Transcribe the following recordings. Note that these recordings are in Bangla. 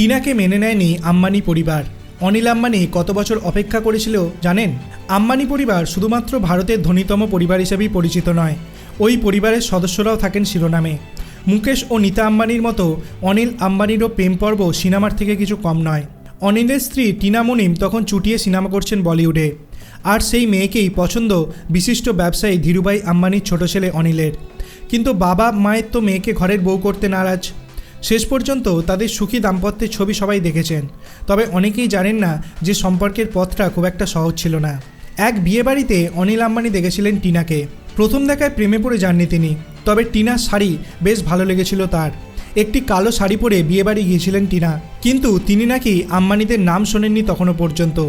টিনাকে মেনে নেয়নি আম্বানি পরিবার। অনিল আম্বানি কত বছর অপেক্ষা করেছিল জানেন? আম্বানি পরিবার শুধুমাত্র ভারতের ধনীতম পরিবার হিসেবেই পরিচিত নয়, ওই পরিবারের সদস্যরাও থাকেন শিরোনামে। মুকেশ ও নীতা আম্বানির মতো অনিল আম্বানিরও প্রেম পর্ব সিনেমার থেকে কিছু কম নয়। অনিলের স্ত্রী টিনা মুনিম তখন চুটিয়ে সিনেমা করছেন বলিউডে। আর সেই মেয়েকেই পছন্দ বিশিষ্ট ব্যবসায়ী ধীরুভাই আম্বানির ছোট ছেলে অনিলের। কিন্তু বাবা মায়ের তো মেয়েকে ঘরের বউ করতে নারাজ। শেষ পর্যন্ত তাদের সুখী দাম্পত্যের ছবি সবাই দেখেছেন। তবে অনেকেই জানেন না যে সম্পর্কের পথটা খুব একটা সহজ ছিল না। এক বিয়েবাড়িতে অনিল আম্বানি দেখেছিলেন টিনাকে। প্রথম দেখায় প্রেমে পড়ে যাননি তিনি। তবে টিনার শাড়ি বেশ ভালো লেগেছিল তার। একটি কালো শাড়ি পরে বিয়েবাড়ি গিয়েছিলেন টিনা। কিন্তু তিনি নাকি আম্বানিদের নাম শোনেননি তখনও পর্যন্ত।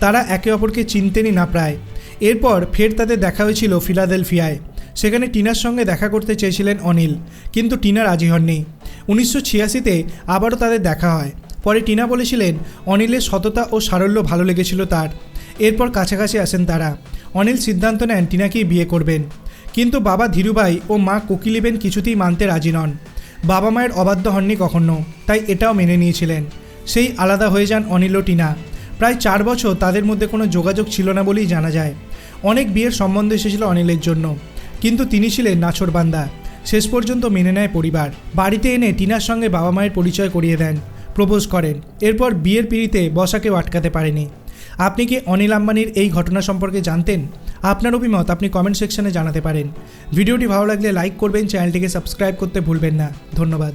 তারা একে অপরকে চিনতেনই না প্রায়। এরপর ফের তাদের দেখা হয়েছিল ফিলাডেলফিয়ায় সেখানে টিনার সঙ্গে দেখা করতে চেয়েছিলেন অনিল। কিন্তু টিনা রাজি হননি। উনিশশো ছিয়াশিতে আবারও তাদের দেখা হয়। পরে টিনা বলেছিলেন, অনিলের সততা ও সারল্য ভালো লেগেছিল তার। এরপর কাছাকাছি আসেন তারা। অনিল সিদ্ধান্ত নেন টিনাকেই বিয়ে করবেন। কিন্তু বাবা ধীরুভাই ও মা কোকিলিবেন কিছুতেই মানতে রাজি নন। বাবা মায়ের অবাধ্য হননি কখনো, তাই এটাও মেনে নিয়েছিলেন। সেই আলাদা হয়ে যান অনিল ও টিনা। প্রায় চার বছর তাদের মধ্যে কোনো যোগাযোগ ছিল না বলেই জানা যায়। অনেক বিয়ের সম্বন্ধ এসেছিল অনিলের জন্য। কিন্তু তিনি ছিলেন নাছরবান্দা শেষ পর্যন্ত মেনে নেয় পরিবার। বাড়িতে এনে টিনার সঙ্গে বাবা মায়ের পরিচয় করিয়ে দেন। প্রপোজ করেন। এরপর বিয়ের পিড়িতে বসাকেও আটকাতে পারেনি। আপনি কি অনিল আম্বানির এই ঘটনা সম্পর্কে জানতেন? আপনার অভিমত আপনি কমেন্ট সেকশনে জানাতে পারেন। ভিডিওটি ভালো লাগলে লাইক করবেন চ্যানেলটিকে সাবস্ক্রাইব করতে ভুলবেন না। ধন্যবাদ।